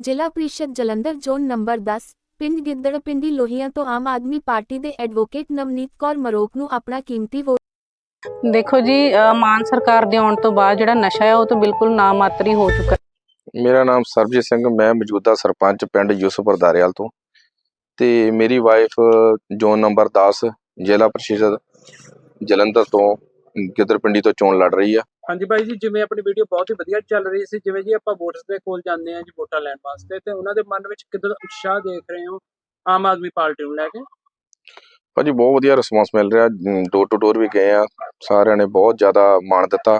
ਜ਼ਿਲ੍ਹਾ ਪ੍ਰੀਸ਼ਦ Jalandhar zone number 10 ਪਿੰਡ ਗਿੱਦੜਪਿੰਡੀ ਲੋਹੀਆਂ ਤੋਂ ਆਮ ਆਦਮੀ ਪਾਰਟੀ ਦੇ ਐਡਵੋਕੇਟ ਨਵਨੀਤ ਕੌਰ ਮਰੋਕ ਨੂੰ ਆਪਣਾ ਕੀਮਤੀ ਵੋਟ ਦੇਖੋ ਜੀ ਮਾਨ ਸਰਕਾਰ ਦੇ ਆਉਣ ਤੋਂ ਬਾਅਦ ਜਿਹੜਾ ਨਸ਼ਾ ਹੈ ਉਹ ਤਾਂ ਬਿਲਕੁਲ ਨਾ ਮਾਤਰੀ ਹੋ ਚੁੱਕਾ ਹੈ। ਮੇਰਾ ਨਾਮ ਸਰਬਜੀਤ ਸਿੰਘ ਮੈਂ ਮੌਜੂਦਾ ਸਰਪੰਚ ਪਿੰਡ ਯੂਸਫਪੁਰ ਦਾਰੇਵਾਲ ਤੋਂ ਤੇ ਮੇਰੀ ਵਾਈਫ ਜ਼ੋਨ ਨੰਬਰ 10 ਜ਼ਿਲ੍ਹਾ ਪ੍ਰੀਸ਼ਦ ਜਲੰਧਰ ਤੋਂ ਗਿੱਦੜਪਿੰਡੀ ਤੋਂ ਚੋਣ ਲੜ ਰਹੀ ਆ ਹਾਂਜੀ ਬਾਈ ਜੀ ਜਿਵੇਂ ਆਪਣੀ ਵੀਡੀਓ ਬਹੁਤ ਹੀ ਵਧੀਆ ਚੱਲ ਰਹੀ ਸੀ ਜਿਵੇਂ ਜੀ ਆਪਾਂ ਵੋਟਰਸ ਦੇ ਕੋਲ ਜਾਂਦੇ ਹਾਂ ਜੀ ਵੋਟਾਂ ਲੈਣ ਵਾਸਤੇ ਤੇ ਉਹਨਾਂ ਦੇ ਮਨ ਵਿੱਚ ਕਿੱਦਾਂ ਉਤਸ਼ਾਹ ਦੇਖ ਰਹੇ ਹੋ ਆਮ ਆਦਮੀ ਪਾਰਟੀ ਨੂੰ ਲੈ ਕੇ? ਭਾਜੀ ਬਹੁਤ ਵਧੀਆ ਰਿਸਪਾਂਸ ਮਿਲ ਰਿਹਾ ਡੋਰ ਟੂ ਡੋਰ ਵੀ ਗਏ ਆ ਸਾਰਿਆਂ ਨੇ ਬਹੁਤ ਜ਼ਿਆਦਾ ਮਾਣ ਦਿੱਤਾ।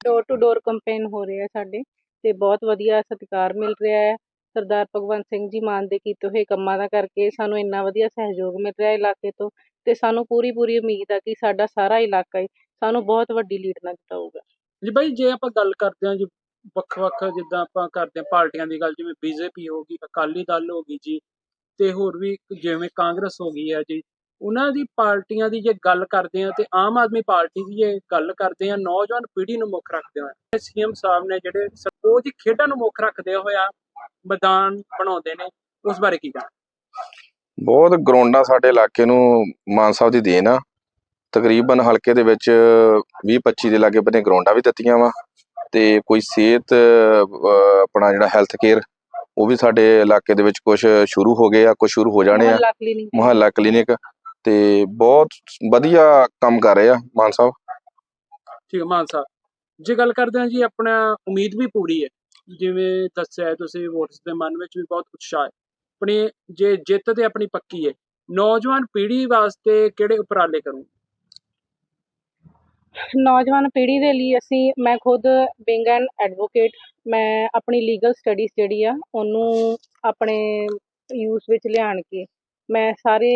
ਡੋਰ ਟੂ ਡੋਰ ਕੰਪੇਨ ਹੋ ਰਿਹਾ ਸਾਡੇ ਤੇ ਬਹੁਤ ਵਧੀਆ ਸਤਿਕਾਰ ਮਿਲ ਰਿਹਾ ਹੈ। ਸਰਦਾਰ ਭਗਵੰਤ ਸਿੰਘ ਜੀ ਮਾਨ ਦੇ ਕੀਤੇ ਹੋਏ ਕੰਮਾਂ ਦਾ ਕਰਕੇ ਸਾਨੂੰ ਇੰਨਾ ਵਧੀਆ ਸਹਿਯੋਗ ਮਿਲ ਰਿਹਾ ਹੈ ਇਲਾਕੇ ਤੋਂ ਤੇ ਸਾਨੂੰ ਪੂਰੀ ਪੂਰੀ ਉਮੀਦ ਆ ਕਿ ਸਾਡਾ ਸਾਰਾ ਇਲਾਕਾ ਹੀ ਸਾਨੂੰ ਬਹੁਤ ਵੱਡੀ ਲੀਡ ਨਾਲ ਜਿਤਾਊਗਾ ਜੀ ਬਾਈ, ਜੇ ਆਪਾਂ ਗੱਲ ਕਰਦੇ ਹਾਂ ਜੀ ਵੱਖ-ਵੱਖ ਜਿੱਦਾਂ ਆਪਾਂ ਕਰਦੇ ਹਾਂ ਪਾਰਟੀਆਂ ਦੀ ਗੱਲ, ਜਿਵੇਂ ਬੀਜੇਪੀ ਹੋ ਗਈ, ਅਕਾਲੀ ਦਲ ਹੋ ਗਈ ਜੀ ਤੇ ਹੋਰ ਵੀ ਜਿਵੇਂ ਕਾਂਗਰਸ ਹੋ ਗਈ ਹੈ ਜੀ, ਉਹਨਾਂ ਦੀ ਪਾਰਟੀਆਂ ਦੀ ਜੇ ਗੱਲ ਕਰਦੇ ਹਾਂ ਤੇ ਆਮ ਆਦਮੀ ਪਾਰਟੀ ਦੀ ਜੇ ਗੱਲ ਕਰਦੇ ਹਾਂ, ਨੌਜਵਾਨ ਪੀੜ੍ਹੀ ਨੂੰ ਮੁੱਖ ਰੱਖਦੇ ਹੋਏ ਸੀਐਮ ਸਾਹਿਬ ਨੇ ਜਿਹੜੇ ਉਹ ਖੇਡਾਂ ਨੂੰ ਮੁੱਖ ਰੱਖਦੇ ਹੋਇਆ ਮੈਦਾਨ ਬਣਾਉਂਦੇ ਨੇ, ਉਸ ਬਾਰੇ ਕੀ ਕਹਿਣਾ? ਬਹੁਤ ਗਰਾਊਂਡਾਂ ਸਾਡੇ ਇਲਾਕੇ ਨੂੰ ਮਾਨ ਸਾਹਿਬ ਦੀ ਦੇਣ ਆ। ਤਕਰੀਬਨ ਹਲਕੇ ਦੇ ਵਿੱਚ 20 25 ਦੇ ਲਾਗੇ ਬੰਨੇ ਗਰਾਊਂਡਾਂ ਵੀ ਦਿੱਤੀਆਂ ਵਾ ਤੇ ਕੋਈ ਸਿਹਤ ਆਪਣਾ ਜਿਹੜਾ ਹੈਲਥ ਕੇਅਰ ਉਹ ਵੀ ਸਾਡੇ ਇਲਾਕੇ ਦੇ ਵਿੱਚ ਕੁਝ ਸ਼ੁਰੂ ਹੋ ਗਏ ਆ ਕੁਝ ਸ਼ੁਰੂ ਹੋ ਜਾਣੇ ਆ। ਮੁਹੱਲਾ ਕਲੀਨਿਕ ਤੇ ਬਹੁਤ ਵਧੀਆ ਕੰਮ ਕਰ ਰਹੇ ਆ ਮਾਨ ਸਾਹਿਬ। ਠੀਕ ਹੈ ਮਾਨ ਸਾਹਿਬ। ਜੇ ਗੱਲ ਕਰਦੇ ਹਾਂ ਜੀ ਆਪਣਾ ਉਮੀਦ ਵੀ ਪੂਰੀ ਹੈ। ਜਿਵੇਂ ਦੱਸਿਆ ਤੁਸੀਂ ਵੋਟਸ ਦੇ ਮਨ ਵਿੱਚ ਵੀ ਬਹੁਤ ਉਤਸ਼ਾਹ ਹੈ। ਆਪਣੀ ਜੇ ਜਿੱਤ ਤੇ ਆਪਣੀ ਪੱਕੀ ਹੈ। ਨੌਜਵਾਨ ਪੀੜ੍ਹੀ ਵਾਸਤੇ ਕਿਹੜੇ ਉਪਰਾਲੇ ਕਰੂੰ ਨੌਜਵਾਨ ਪੀੜ੍ਹੀ ਦੇ ਲਈ ਅਸੀਂ, ਮੈਂ ਖੁਦ ਬਿੰਗ ਐਨ ਐਡਵੋਕੇਟ ਮੈਂ ਆਪਣੀ ਲੀਗਲ ਸਟੱਡੀਜ਼ ਜਿਹੜੀ ਆ, ਉਹਨੂੰ ਆਪਣੇ ਯੂਜ਼ ਵਿੱਚ ਲਿਆਣ ਕੇ, ਮੈਂ ਸਾਰੇ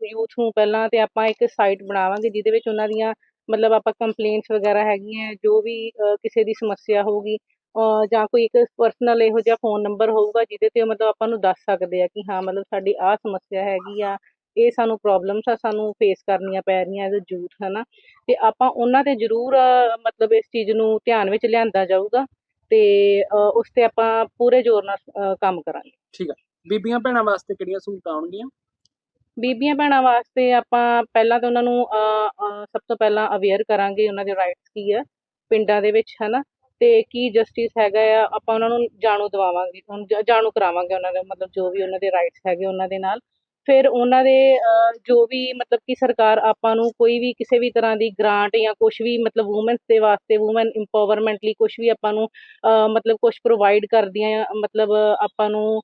ਯੂਥ ਨੂੰ ਪਹਿਲਾਂ ਤੇ ਆਪਾਂ ਇੱਕ ਸਾਈਟ ਬਣਾਵਾਂਗੇ, ਜਿਹਦੇ ਵਿੱਚ ਉਹਨਾਂ ਦੀਆਂ ਮਤਲਬ ਆਪਾਂ ਕੰਪਲੇਂਟਸ ਵਗੈਰਾ ਹੈਗੀਆਂ, ਜੋ ਵੀ ਕਿਸੇ ਦੀ ਸਮੱਸਿਆ ਹੋਊਗੀ ਜਾਂ ਕੋਈ ਇੱਕ ਪਰਸਨਲ ਇਹੋ ਜਿਹਾ ਫੋਨ ਨੰਬਰ ਹੋਊਗਾ, ਜਿਹਦੇ ਤੇ ਮਤਲਬ ਆਪਾਂ ਨੂੰ ਦੱਸ ਸਕਦੇ ਆ ਕਿ ਹਾਂ, ਮਤਲਬ ਸਾਡੀ ਆਹ ਸਮੱਸਿਆ ਹੈਗੀ ਆ ਇਹ ਸਾਨੂੰ ਪ੍ਰੋਬਲਮਸ ਆ ਸਾਨੂੰ ਫੇਸ ਕਰਨੀਆਂ ਪੈ ਰਹੀਆਂ ਐਜ਼ ਅ ਯੂਥ ਹਨਾ। ਤੇ ਆਪਾਂ ਉਹਨਾਂ ਤੇ ਜ਼ਰੂਰ ਮਤਲਬ ਇਸ ਚੀਜ਼ ਨੂੰ ਧਿਆਨ ਵਿੱਚ ਲਿਆਂਦਾ ਜਾਊਗਾ ਤੇ ਉਸ ਤੇ ਆਪਾਂ ਪੂਰੇ ਜ਼ੋਰ ਨਾਲ ਕੰਮ ਕਰਾਂਗੇ। ਠੀਕ ਹੈ ਬੀਬੀਆਂ ਭੈਣਾਂ ਵਾਸਤੇ ਕਿਹੜੀਆਂ ਸਹੂਲਤਾਂ ਆਉਣਗੀਆਂ? ਬੀਬੀਆਂ ਭੈਣਾਂ ਵਾਸਤੇ ਆਪਾਂ ਪਹਿਲਾਂ ਤਾਂ ਉਹਨਾਂ ਨੂੰ ਸਭ ਤੋਂ ਪਹਿਲਾਂ ਅਵੇਅਰ ਕਰਾਂਗੇ ਉਹਨਾਂ ਦੇ ਰਾਈਟਸ ਕੀ ਆ ਪਿੰਡਾਂ ਦੇ ਵਿੱਚ ਹਨਾ। ਤੇ ਕੀ ਜਸਟਿਸ ਹੈਗਾ ਆ ਆਪਾਂ ਉਹਨਾਂ ਨੂੰ ਜਾਣੂ ਦਿਵਾਵਾਂਗੇ ਜਾਣੂ ਕਰਾਵਾਂਗੇ ਉਹਨਾਂ ਦੇ ਮਤਲਬ ਜੋ ਵੀ ਉਹਨਾਂ ਦੇ ਰਾਈਟਸ ਹੈਗੇ ਉਹਨਾਂ ਦੇ ਨਾਲ। ਫਿਰ ਉਹਨਾਂ ਦੇ ਅ, ਜੋ ਵੀ ਮਤਲਬ ਕਿ ਸਰਕਾਰ ਆਪਾਂ ਨੂੰ ਕੋਈ ਵੀ ਕਿਸੇ ਵੀ ਤਰ੍ਹਾਂ ਦੀ ਗ੍ਰਾਂਟ ਜਾਂ ਕੁਝ ਵੀ ਮਤਲਬ ਔਮਨਸ ਦੇ ਵਾਸਤੇ ਔਮਨ ਇੰਪਾਵਰਮੈਂਟ ਲਈ ਕੁਝ ਵੀ ਆਪਾਂ ਨੂੰ ਮਤਲਬ ਕੁਝ ਪ੍ਰੋਵਾਈਡ ਕਰਦੀਆਂ ਮਤਲਬ ਆਪਾਂ ਨੂੰ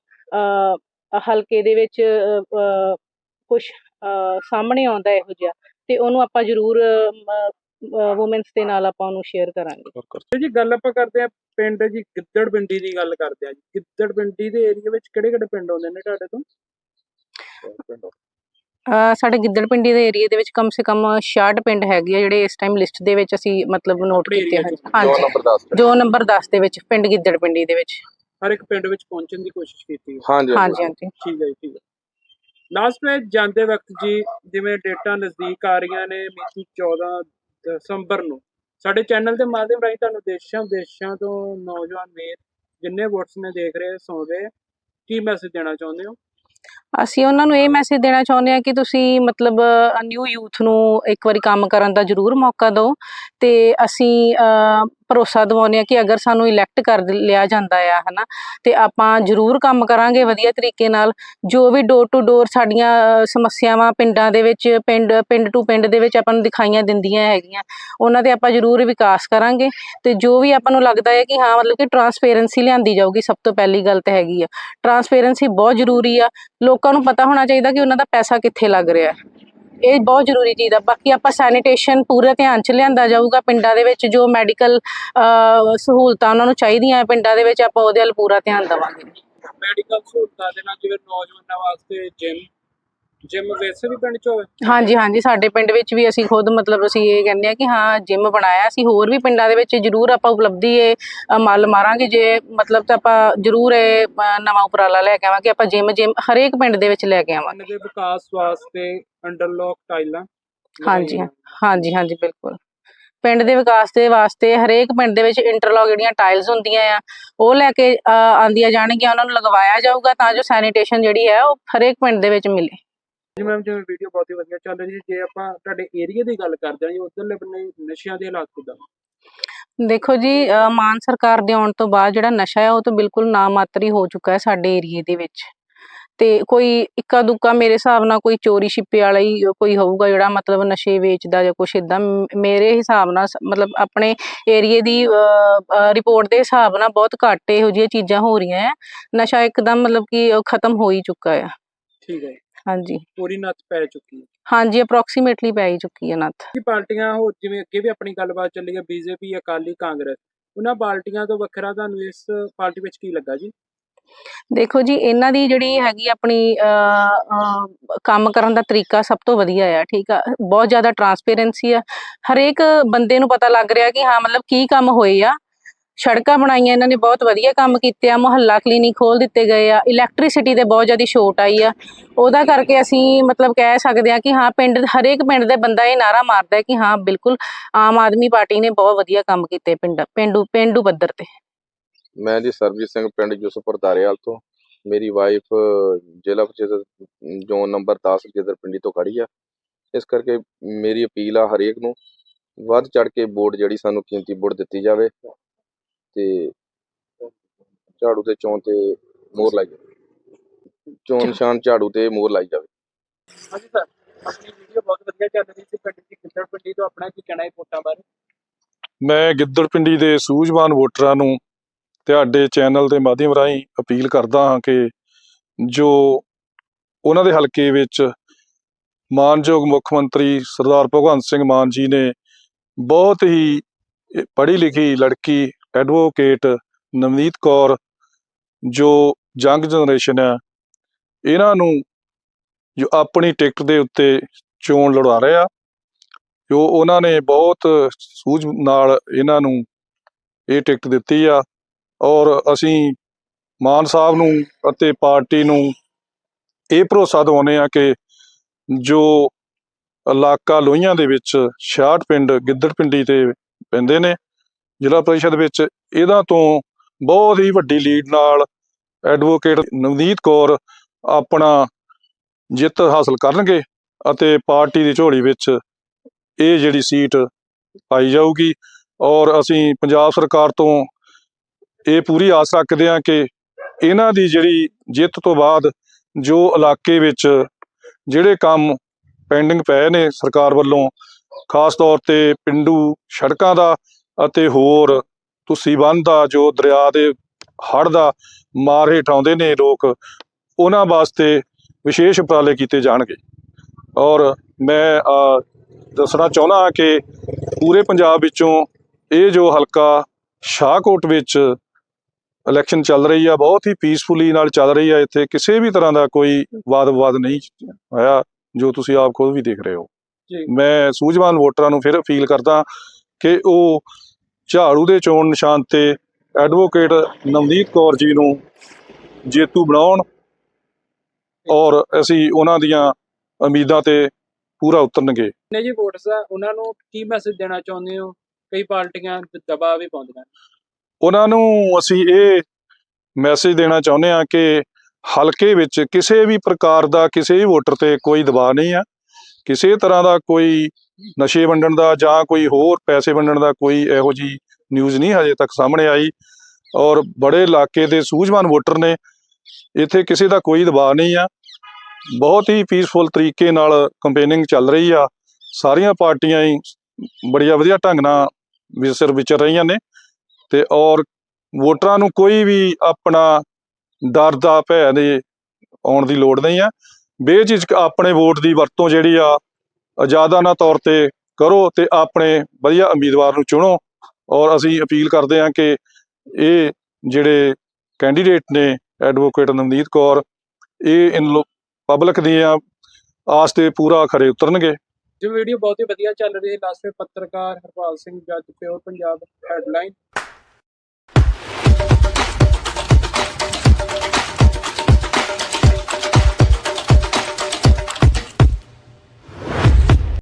ਹਲਕੇ ਦੇ ਵਿੱਚ ਕੁਝ ਸਾਹਮਣੇ ਆਉਂਦਾ ਇਹੋ ਜਿਹਾ ਤੇ ਉਹਨੂੰ ਆਪਾਂ ਜ਼ਰੂਰ ਔਮਨਸ ਦੇ ਨਾਲ ਆਪਾਂ ਉਹਨੂੰ ਸ਼ੇਅਰ ਕਰਾਂਗੇ। ਜੀ ਗੱਲ ਆਪਾਂ ਕਰਦੇ ਹਾਂ ਪਿੰਡ ਜੀ ਗਿੱਦੜਪਿੰਡੀ ਦੀ ਗੱਲ ਕਰਦੇ ਹਾਂ ਜੀ। ਗਿੱਦੜਪਿੰਡੀ ਦੇ ਏਰੀਆ ਵਿੱਚ ਕਿਹੜੇ ਕਿਹੜੇ ਪਿੰਡ ਆਉਂਦੇ ਨੇ ਤੁਹਾਡੇ ਤੋਂ? ਸਾਡੇ ਗਿੱਦੜਪਿੰਡੀ ਦੇ ਏਰੀਆ ਦੇ ਵਿੱਚ ਕਮ ਸੇ ਕਮ 66 ਪਿੰਡ ਹੈਗੇ ਆ ਜਿਹੜੇ ਇਸ ਟਾਈਮ ਲਿਸਟ ਦੇ ਵਿੱਚ ਅਸੀਂ ਮਤਲਬ ਨੋਟ ਕੀਤੇ ਹਨ। ਹਾਂਜੀ। ਨੰਬਰ 10 ਜੋ ਨੰਬਰ 10 ਦੇ ਵਿੱਚ ਪਿੰਡ ਗਿੱਦੜਪਿੰਡੀ ਦੇ ਵਿੱਚ। ਹਰ ਇੱਕ ਪਿੰਡ ਵਿੱਚ ਪਹੁੰਚਣ ਦੀ ਕੋਸ਼ਿਸ਼ ਕੀਤੀ ਹੈ। ਹਾਂਜੀ ਹਾਂਜੀ। ਹਾਂਜੀ ਠੀਕ ਹੈ ਠੀਕ ਹੈ। ਲਾਸਟ ਵਿੱਚ ਜਾਂਦੇ ਵਕਤ ਜੀ ਜਿਵੇਂ ਡੇਟਾ ਨਜ਼ਦੀਕ ਆ ਰਹੀਆਂ ਨੇ ਮਿਤੀ 14 ਦਸੰਬਰ ਨੂੰ। ਸਾਡੇ ਚੈਨਲ ਦੇ ਮਾਧਿਅਮ ਰਾਹੀਂ ਤੁਹਾਨੂੰ ਦੇਸ਼ਾਂ ਵਿਦੇਸ਼ਾਂ ਤੋਂ ਨੌਜਵਾਨ ਵੀਰ ਜਿੰਨੇ ਵੋਟਸ ਨੇ ਦੇਖ ਰਹੇ ਰਹੇ ਕੀ ਮੈਸੇਜ ਦੇਣਾ ਚਾਹੁੰਦੇ ਹੋ? ਅਸੀਂ ਉਹਨਾਂ ਨੂੰ ਇਹ ਮੈਸੇਜ ਦੇਣਾ ਚਾਹੁੰਦੇ ਹਾਂ ਕਿ ਤੁਸੀਂ ਮਤਲਬ ਨਿਊ ਯੂਥ ਨੂੰ ਇੱਕ ਵਾਰੀ ਕੰਮ ਕਰਨ ਦਾ ਜ਼ਰੂਰ ਮੌਕਾ ਦਿਓ ਤੇ ਅਸੀਂ ਭਰੋਸਾ ਦਿਵਾਉਂਦੇ ਹਾਂ ਕਿ ਅਗਰ ਸਾਨੂੰ ਇਲੈਕਟ ਕਰ ਦ- ਲਿਆ ਜਾਂਦਾ ਆ, ਹਨਾ, ਤੇ ਆਪਾਂ ਜ਼ਰੂਰ ਕੰਮ ਕਰਾਂਗੇ ਵਧੀਆ ਤਰੀਕੇ ਨਾਲ। ਜੋ ਵੀ ਡੋਰ ਟੂ ਡੋਰ ਸਾਡੀਆਂ ਸਮੱਸਿਆਵਾਂ ਪਿੰਡਾਂ ਦੇ ਵਿੱਚ, ਪਿੰਡ ਪਿੰਡ ਟੂ ਪਿੰਡ ਦੇ ਵਿੱਚ ਆਪਾਂ ਨੂੰ ਦਿਖਾਈਆਂ ਦਿੰਦੀਆਂ ਹੈਗੀਆਂ, ਉਹਨਾਂ ਤੇ ਆਪਾਂ ਜ਼ਰੂਰ ਵਿਕਾਸ ਕਰਾਂਗੇ। ਤੇ ਜੋ ਵੀ ਆਪਾਂ ਨੂੰ ਲੱਗਦਾ ਹੈ ਕਿ ਹਾਂ, ਮਤਲਬ ਕਿ ਟਰਾਂਸਪੇਰੈਂਸੀ ਲਿਆਂਦੀ ਜਾਊਗੀ, ਸਭ ਤੋਂ ਪਹਿਲੀ ਗੱਲ ਤਾਂ ਹੈਗੀ ਆ। ਟਰਾਂਸਪੇਰੈਂਸੀ ਬਹੁਤ ਜ਼ਰੂਰੀ ਆ। ਲੋਕ ਨੂੰ ਪਤਾ ਹੋਣਾ ਚਾਹੀਦਾ ਕਿ ਉਹਨਾਂ ਦਾ ਪੈਸਾ ਕਿੱਥੇ ਲੱਗ ਰਿਹਾ ਹੈ। ਇਹ ਬਹੁਤ ਜ਼ਰੂਰੀ ਚੀਜ਼ ਆ। ਬਾਕੀ ਆਪਾਂ ਸੈਨੀਟੇਸ਼ਨ ਪੂਰਾ ਧਿਆਨ ਚ ਲਿਆਂਦਾ ਜਾਊਗਾ। ਪਿੰਡਾਂ ਦੇ ਵਿੱਚ ਜੋ ਮੈਡੀਕਲ ਸਹੂਲਤਾਂ ਉਹਨਾਂ ਨੂੰ ਚਾਹੀਦੀਆਂ ਹੈ, ਪਿੰਡਾਂ ਦੇ ਵਿੱਚ ਆਪਾਂ ਉਹਦੇ ਵੱਲ ਪੂਰਾ ਧਿਆਨ ਦੇਵਾਂਗੇ। ਮੈਡੀਕਲ ਸਹੂਲਤਾਂ ਦੇ ਨਾਲ ਜਿਵੇਂ ਨੌਜਵਾਨਾਂ ਵਾਸਤੇ ਜਿਮ ਜਿਮ ਵੈਸੇ ਵੀ ਪਿੰਡ ਚ ਹੋਵੇ? ਹਾਂਜੀ ਹਾਂਜੀ ਸਾਡੇ ਪਿੰਡ ਵਿੱਚ ਵੀ ਅਸੀਂ ਖੁਦ ਮਤਲਬ ਅਸੀਂ ਇਹ ਕਹਿੰਦੇ ਆ ਕਿ ਹਾਂ ਜਿਮ ਬਣਾਇਆ ਅਸੀਂ ਹੋਰ ਵੀ ਪਿੰਡਾਂ ਦੇ ਵਿੱਚ ਜ਼ਰੂਰ ਆਪਾਂ ਉਪਲਬਧੀ ਇਹ ਅ, ਮੱਲ ਮਾਰਾਂਗੇ ਜੇ ਮਤਲਬ ਤਾਂ ਆਪਾਂ ਜ਼ਰੂਰ ਇਹ ਅ, ਨਵਾਂ ਉਪਰਾਲਾ ਲੈ ਕੇ ਆਵਾਂਗੇ ਆਪਾਂ ਜਿਮ ਜਿਮ ਹਰੇਕ ਪਿੰਡ ਦੇ ਵਿੱਚ ਲੈ ਕੇ ਆਵਾਂਗੇ। ਪਿੰਡ ਦੇ ਵਿਕਾਸ ਵਾਸਤੇ ਅੰਡਰਲੌਕ ਟਾਈਲਾਂ ਹਾਂਜੀ ਲਗਾਈਆਂ। ਹਾਂਜੀ ਹਾਂਜੀ ਬਿਲਕੁਲ। ਪਿੰਡ ਦੇ ਵਿਕਾਸ ਦੇ ਵਾਸਤੇ ਹਰੇਕ ਪਿੰਡ ਦੇ ਵਿੱਚ ਇੰਟਰਲੌਕ ਜਿਹੜੀਆਂ ਟਾਈਲਸ ਹੁੰਦੀਆਂ ਆ ਉਹ ਲੈ ਕੇ ਅ, ਆਂਦੀਆਂ ਜਾਣਗੀਆਂ ਉਹਨਾਂ ਨੂੰ ਲਗਵਾਇਆ ਜਾਊਗਾ ਤਾਂ ਜੋ ਸੈਨੀਟੇਸ਼ਨ ਜਿਹੜੀ ਹੈ ਉਹ ਹਰੇਕ ਪਿੰਡ ਦੇ ਵਿੱਚ ਮਿਲੇ। ਜੀ ਮੈਮ ਜਿਵੇਂ ਵੀਡੀਓ ਬਹੁਤ ਹੀ ਵਧੀਆ ਚੱਲ ਰਹੀ ਹੈ। ਜੇ ਆਪਾਂ ਤੁਹਾਡੇ ਏਰੀਆ ਦੀ ਗੱਲ ਕਰਦੇ ਹਾਂ ਜੀ ਉਧਰਲੇ ਬੰਨੇ ਨਸ਼ਿਆਂ ਦੇ ਹਾਲਾਤ ਕਿੱਦਾਂ? ਦੇਖੋ ਜੀ ਅ, ਮਾਨ ਸਰਕਾਰ ਦੇ ਆਉਣ ਤੋਂ ਬਾਅਦ ਜਿਹੜਾ ਨਸ਼ਾ ਹੈ ਉਹ ਤਾਂ ਬਿਲਕੁਲ ਨਾ ਹੋ ਚੁੱਕਾ ਹੈ ਸਾਡੇ ਏਰੀਏ ਦੇ ਵਿੱਚ। ਤੇ ਕੋਈ ਇੱਕਾ ਦੁੱਕਾ ਮੇਰੇ ਹਿਸਾਬ ਨਾਲ ਕੋਈ ਚੋਰੀ ਛਿੱਪੇ ਵਾਲਾ ਹੀ ਕੋਈ ਹੋਊਗਾ ਜਿਹੜਾ ਮਤਲਬ ਨਸ਼ੇ ਵੇਚਦਾ ਜਾਂ ਕੁਛ ਇਦਾਂ ਮੇਰੇ ਹਿਸਾਬ ਨਾਲ ਸ- ਮਤਲਬ ਆਪਣੇ ਏਰੀਏ ਦੀ ਰਿਪੋਰਟ ਦੇ ਹਿਸਾਬ ਨਾਲ ਬਹੁਤ ਘੱਟ ਇਹੋ ਜਿਹੀਆਂ ਚੀਜ਼ਾਂ ਹੋ ਰਹੀਆਂ ਹੈ ਨਸ਼ਾ ਇੱਕਦਮ ਮਤਲਬ ਕਿ ਉਹ ਖਤਮ ਹੋ ਹੀ ਚੁੱਕਾ ਹੈ ਠੀਕ ਹੈ ਹਾਂਜੀ। ਪੂਰੀ ਨੱਥ ਪੈ ਚੁੱਕੀ ਹੈ। ਹਾਂਜੀ ਅਪਰੋਕਸੀਮੇਟਲੀ ਪੈ ਹੀ ਚੁੱਕੀ ਹੈ ਨੱਥ। ਕਿ ਪਾਰਟੀਆਂ ਹੋਰ ਜਿਵੇਂ ਅੱਗੇ ਵੀ ਆਪਣੀ ਗੱਲਬਾਤ ਚੱਲੀ ਹੈ ਬੀਜੇਪੀ ਅਕਾਲੀ ਕਾਂਗਰਸ ਉਹਨਾਂ ਪਾਰਟੀਆਂ ਤੋਂ ਵੱਖਰਾ ਤੁਹਾਨੂੰ ਇਸ ਪਾਰਟੀ ਵਿੱਚ ਕੀ ਲੱਗਾ ਜੀ? ਦੇਖੋ ਜੀ ਇਹਨਾਂ ਦੀ ਜਿਹੜੀ ਹੈਗੀ ਆਪਣੀ ਕੰਮ ਕਰਨ ਦਾ ਤਰੀਕਾ ਸਭ ਤੋਂ ਵਧੀਆ ਆ ਠੀਕ ਆ। ਬਹੁਤ ਜ਼ਿਆਦਾ ਟਰਾਂਸਪੇਰੈਂਸੀ ਆ। ਹਰੇਕ ਬੰਦੇ ਨੂੰ ਪਤਾ ਲੱਗ ਰਿਹਾ ਕਿ ਹਾਂ ਮਤਲਬ ਕੀ ਕੰਮ ਹੋਏ ਆ। ਸੜਕਾਂ ਬਣਾਈਆਂ, ਇਹਨਾਂ ਨੇ ਬਹੁਤ ਵਧੀਆ ਕੰਮ ਕੀਤੇ ਆ, ਮੁਹੱਲਾ ਕਲੀਨਿਕ ਖੋਲ ਦਿੱਤੇ ਗਏ ਆ ਇਲੈਕਟ੍ਰਿਸਿਟੀ ਤੇ ਬਹੁਤ ਜ਼ਿਆਦਾ ਛੋਟ ਆਈ ਆ। ਉਹਦਾ ਕਰਕੇ ਅਸੀਂ ਮਤਲਬ ਕਹਿ ਸਕਦੇ ਆ ਕਿ ਹਾਂ, ਪਿੰਡ, ਹਰੇਕ ਪਿੰਡ ਦੇ ਬੰਦਾ ਇਹ ਨਾਰਾ ਮਾਰਦਾ ਹੈ ਕਿ ਹਾਂ, ਬਿਲਕੁਲ ਆਮ ਆਦਮੀ ਪਾਰਟੀ ਨੇ ਬਹੁਤ ਵਧੀਆ ਕੰਮ ਕੀਤੇ ਪਿੰਡ, ਪਿੰਡੂ ਪਿੰਡੂ ਪੱਧਰ ਤੇ। ਮੈਂ ਜੀ ਸਰਬਜੀਤ ਸਿੰਘ ਪਿੰਡ ਯੂਸਫਪੁਰ ਦਾਰੇਵਾਲ ਤੋਂ, ਮੇਰੀ ਵਾਈਫ ਜ਼ਿਲ੍ਹਾ ਪੰਚਾਇਤ, ਜ਼ੋਨ ਨੰਬਰ 10 ਗਿੱਦੜਪਿੰਡੀ ਤੋਂ ਖੜੀ ਆ। ਇਸ ਕਰਕੇ ਮੇਰੀ ਅਪੀਲ ਆ ਹਰੇਕ ਨੂੰ, ਵੱਧ ਚੜ ਕੇ ਵੋਟ ਜਿਹੜੀ ਸਾਨੂੰ ਕੀਮਤੀ ਵੋਟ ਦਿੱਤੀ ਜਾਵੇ। ਤੇ ਝਾੜੂ ਤੇ ਚੋਣ ਤੇ ਮੋਹਰ ਲਾਈ ਜਾਵੇ। ਚੋਣ ਨਿਸ਼ਾਨ ਝਾੜੂ ਤੇ ਮੋਹਰ ਲਾਈ ਜਾਵੇ। ਹਾਂਜੀ ਸਰ ਆਪਣੀ ਵੀਡੀਓ ਬਹੁਤ ਵਧੀਆ ਚੱਲ ਰਹੀ ਸੀ ਪਿੰਡ ਦੀ ਕਿੱਧਰ ਪਿੰਡੀ ਤੋਂ ਆਪਣਾ ਕੀ ਕਹਿਣਾ ਹੈ ਵੋਟਾਂ ਬਾਰੇ? ਮੈਂ ਗਿੱਦੜਪਿੰਡੀ ਦੇ ਸੂਝਵਾਨ ਵੋਟਰਾਂ ਨੂੰ ਤੁਹਾਡੇ ਚੈਨਲ ਦੇ ਮਾਧਿਅਮ ਰਾਹੀਂ ਅਪੀਲ ਕਰਦਾ ਹਾਂ ਕਿ ਜੋ ਉਹਨਾਂ ਦੇ ਹਲਕੇ ਵਿੱਚ ਮਾਨਯੋਗ ਮੁੱਖ ਮੰਤਰੀ ਸਰਦਾਰ ਭਗਵੰਤ ਸਿੰਘ ਮਾਨ ਜੀ ਨੇ ਬਹੁਤ ਹੀ ਪੜ੍ਹੀ ਲਿਖੀ ਲੜਕੀ ਐਡਵੋਕੇਟ ਨਵਨੀਤ ਕੌਰ, ਜੋ ਯੰਗ ਜਨਰੇਸ਼ਨ ਹੈ, ਇਹਨਾਂ ਨੂੰ ਜੋ ਆਪਣੀ ਟਿਕਟ ਦੇ ਉੱਤੇ ਚੋਣ ਲੜਾ ਰਹੇ ਆ, ਜੋ ਉਹਨਾਂ ਨੇ ਬਹੁਤ ਸੂਝ ਨਾਲ ਇਹਨਾਂ ਨੂੰ ਇਹ ਟਿਕਟ ਦਿੱਤੀ ਆ, ਔਰ ਅਸੀਂ ਮਾਨ ਸਾਹਿਬ ਨੂੰ ਅਤੇ ਪਾਰਟੀ ਨੂੰ ਇਹ ਭਰੋਸਾ ਦਿਵਾਉਂਦੇ ਆ ਕਿ ਜੋ ਇਲਾਕਾ ਲੋਹੀਆਂ ਦੇ ਵਿੱਚ 66 ਪਿੰਡ ਗਿੱਦੜ ਪਿੰਡੀ ਤੇ ਪੈਂਦੇ ਨੇ ਜ਼ਿਲ੍ਹਾ ਪਰਿਸ਼ਦ ਵਿੱਚ ਇਹਦਾ ਤੋਂ ਬਹੁਤ ਹੀ ਵੱਡੀ ਲੀਡ ਨਾਲ ਐਡਵੋਕੇਟ ਨਵਨੀਤ ਕੌਰ ਆਪਣਾ ਜਿੱਤ ਹਾਸਲ ਕਰਨਗੇ ਅਤੇ ਪਾਰਟੀ ਦੀ ਝੋਲੀ ਵਿੱਚ ਇਹ ਜਿਹੜੀ ਸੀਟ ਪਾਈ ਜਾਊਗੀ। ਔਰ ਅਸੀਂ ਪੰਜਾਬ ਸਰਕਾਰ ਤੋਂ ਇਹ ਪੂਰੀ ਆਸ ਰੱਖਦੇ ਹਾਂ ਕਿ ਇਹਨਾਂ ਦੀ ਜਿਹੜੀ ਜਿੱਤ ਤੋਂ ਬਾਅਦ ਜੋ ਇਲਾਕੇ ਵਿੱਚ ਜਿਹੜੇ ਕੰਮ ਪੈਂਡਿੰਗ ਪਏ ਨੇ ਸਰਕਾਰ ਵੱਲੋਂ, ਖਾਸ ਤੌਰ ਤੇ ਪਿੰਡੂ ਸੜਕਾਂ ਦਾ ਅਤੇ ਹੋਰ ਤੁਸੀਂ ਬੰਨ੍ਹ ਦਾ ਜੋ ਦਰਿਆ ਦੇ ਹੜ੍ਹ ਦਾ ਮਾਰ ਹੇਠ ਆਉਂਦੇ ਨੇ ਲੋਕ ਉਹਨਾਂ ਵਾਸਤੇ ਵਿਸ਼ੇਸ਼ ਉਪਰਾਲੇ ਕੀਤੇ ਜਾਣਗੇ। ਔਰ ਮੈਂ ਦੱਸਣਾ ਚਾਹੁੰਦਾ ਹਾਂ ਕਿ ਪੂਰੇ ਪੰਜਾਬ ਵਿੱਚੋਂ ਇਹ ਜੋ ਹਲਕਾ ਸ਼ਾਹਕੋਟ ਵਿੱਚ ਇਲੈਕਸ਼ਨ ਚੱਲ ਰਹੀ ਆ ਬਹੁਤ ਹੀ ਪੀਸਫੁਲੀ ਨਾਲ ਚੱਲ ਰਹੀ ਆ ਇੱਥੇ ਕਿਸੇ ਵੀ ਤਰ੍ਹਾਂ ਦਾ ਕੋਈ ਵਾਦ ਵਿਵਾਦ ਨਹੀਂ ਹੋਇਆ ਜੋ ਤੁਸੀਂ ਆਪ ਖੁਦ ਵੀ ਦੇਖ ਰਹੇ ਹੋ। ਮੈਂ ਸੂਝਵਾਨ ਵੋਟਰਾਂ ਨੂੰ ਫਿਰ ਅਪੀਲ ਕਰਦਾ ਕਿ ਉਹ ਝਾੜੂ ਦੇ ਚੋਣ ਨਿਸ਼ਾਨ ਤੇ ਐਡਵੋਕੇਟ ਨਵਨੀਤ ਕੌਰ ਜੀ ਨੂੰ ਜੇਤੂ ਬਣਾਉਣ ਔਰ ਅਸੀਂ ਉਹਨਾਂ ਦੀਆਂ ਉਮੀਦਾਂ ਤੇ ਪੂਰਾ ਉਤਰਨਗੇ। ਨੇ ਜੀ ਵੋਟਸ ਆ ਉਹਨਾਂ ਨੂੰ ਕੀ ਮੈਸੇਜ ਦੇਣਾ ਚਾਹੁੰਦੇ ਹੋ? ਕਈ ਪਾਰਟੀਆਂ ਦਬਾਅ ਵੀ ਪਾਉਂਦੀਆਂ ਉਹਨਾਂ ਨੂੰ ਅਸੀਂ ਇਹ ਮੈਸੇਜ ਦੇਣਾ ਚਾਹੁੰਦੇ ਹਾਂ ਕਿ ਹਲਕੇ ਵਿੱਚ ਕਿਸੇ ਵੀ ਪ੍ਰਕਾਰ ਦਾ ਕਿਸੇ ਵੀ ਵੋਟਰ ਤੇ ਕੋਈ ਦਬਾਅ ਨਹੀਂ ਆ। ਕਿਸੇ ਤਰ੍ਹਾਂ ਦਾ ਕੋਈ ਨਸ਼ੇ ਵੰਡਣ ਦਾ ਜਾਂ ਕੋਈ ਹੋਰ ਪੈਸੇ ਵੰਡਣ ਦਾ ਕੋਈ ਇਹੋ ਜੀ ਨਿਊਜ਼ ਨਹੀਂ ਹਜੇ ਤੱਕ ਸਾਹਮਣੇ ਆਈ। ਔਰ ਬੜੇ ਇਲਾਕੇ ਦੇ ਸੂਝਵਾਨ ਵੋਟਰ ਨੇ, ਇੱਥੇ ਕਿਸੇ ਦਾ ਕੋਈ ਦਬਾਅ ਨਹੀਂ ਆ। ਬਹੁਤ ਹੀ ਪੀਸਫੁਲ ਤਰੀਕੇ ਨਾਲ ਕੰਪੇਨਿੰਗ ਚੱਲ ਰਹੀ ਆ। ਸਾਰੀਆਂ ਪਾਰਟੀਆਂ ਹੀ ਬੜੀਆ ਵਧੀਆ ਢੰਗ ਨਾਲ ਵਿਸਰ ਵਿਚਰ ਰਹੀਆਂ ਨੇ ਤੇ ਔਰ ਵੋਟਰਾਂ ਨੂੰ ਕੋਈ ਵੀ ਆਪਣਾ ਡਰ ਦਾ ਭੈ ਦੇ ਆਉਣ ਦੀ ਲੋੜ ਨਹੀਂ ਆ। ਬੇਝਿਜਕ ਆਪਣੇ ਵੋਟ ਦੀ ਵਰਤੋਂ ਜਿਹੜੀ ਆ ਆਜ਼ਾਦਾਨਾ ਤੌਰ ਤੇ ਕਰੋ ਤੇ ਆਪਣੇ ਵਧੀਆ ਉਮੀਦਵਾਰ ਨੂੰ ਚੁਣੋ। ਔਰ ਅਸੀਂ ਅਪੀਲ ਕਰਦੇ ਹਾਂ ਕਿ ਇਹ ਜਿਹੜੇ ਕੈਂਡੀਡੇਟ ਨੇ ਐਡਵੋਕੇਟ ਨਵਨੀਤ ਕੌਰ, ਇਹ ਇਨ ਪਬਲਿਕ ਦੀਆਂ ਆਸ ਤੇ ਪੂਰਾ ਖਰੇ ਉਤਰਨਗੇ। ਜੋ, ਵੀਡੀਓ ਬਹੁਤ ਹੀ ਵਧੀਆ ਚੱਲ ਰਹੀ ਹੈ। ਲਾਸਟ ਵਿੱਚ ਪੱਤਰਕਾਰ ਹਰਪਾਲ ਸਿੰਘ ਜੱਜ ਪਿਓਰ ਪੰਜਾਬ ਹੈਡਲਾਈਨ